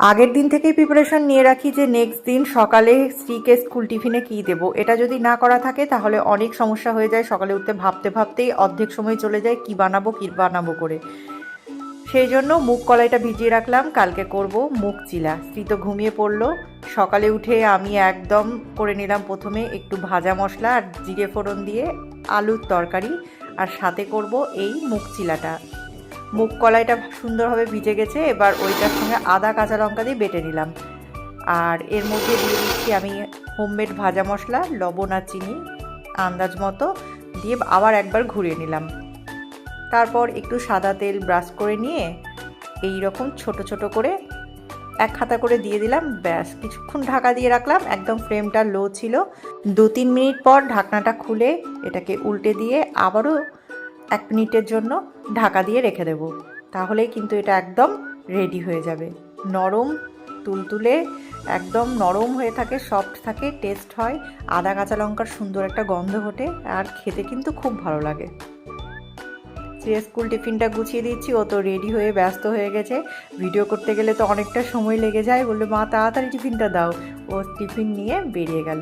আগের দিন থেকেই প্রিপারেশন নিয়ে রাখি যে নেক্সট দিন সকালে স্ত্রীকে স্কুল টিফিনে কী দেবো? এটা যদি না করা থাকে, তাহলে অনেক সমস্যা হয়ে যায়। সকালে উঠতে ভাবতে ভাবতেই অর্ধেক সময় চলে যায়, কি বানাবো কি বানাবো করে। সেই জন্য মুখ কলাইটা ভিজিয়ে রাখলাম, কালকে করব মুগ চিলা। স্ত্রী তো ঘুমিয়ে পড়ল। সকালে উঠে আমি একদম করে নিলাম প্রথমে একটু ভাজা মশলা আর জিরে ফোড়ন দিয়ে আলুর তরকারি। আর সাথে করব এই মুগ চিলাটা। মুগ কলাইটা সুন্দরভাবে ভিজে গেছে, এবার ওইটার সঙ্গে আদা, কাঁচা লঙ্কা দিয়ে বেটে নিলাম। আর এর মধ্যে দিয়ে দিচ্ছি আমি হোমমেড ভাজা মশলা, লবণ আর চিনি আন্দাজ মতো দিয়ে আবার একবার ঘুরিয়ে নিলাম। তারপর একটু সাদা তেল ব্রাশ করে নিয়ে এই রকম ছোট ছোট করে এক খাতা করে দিয়ে দিলাম, ব্যাস। কিছুক্ষণ ঢাকা দিয়ে রাখলাম, একদম ফ্লেমটা লো ছিল। দু তিন মিনিট পর ঢাকনাটা খুলে এটাকে উল্টে দিয়ে আবারও এক মিনিটের জন্য ঢাকা দিয়ে রেখে দেব। তাহলেই কিন্তু এটা একদম রেডি হয়ে যাবে। নরম, তুলতুলে, একদম নরম হয়ে থাকে সফট থাকে টেস্ট হয়, আদা, কাঁচা লঙ্কার সুন্দর একটা গন্ধ ওঠে, আর খেতে কিন্তু খুব ভালো লাগে। যে স্কুল টিফিনটা গুছিয়ে দিচ্ছি, ও তো রেডি হয়ে ব্যস্ত হয়ে গেছে। ভিডিও করতে গেলে তো অনেকটা সময় লেগে যায়, বলল, মা, তাড়াতাড়ি টিফিনটা দাও। ও টিফিন নিয়ে বেরিয়ে গেল।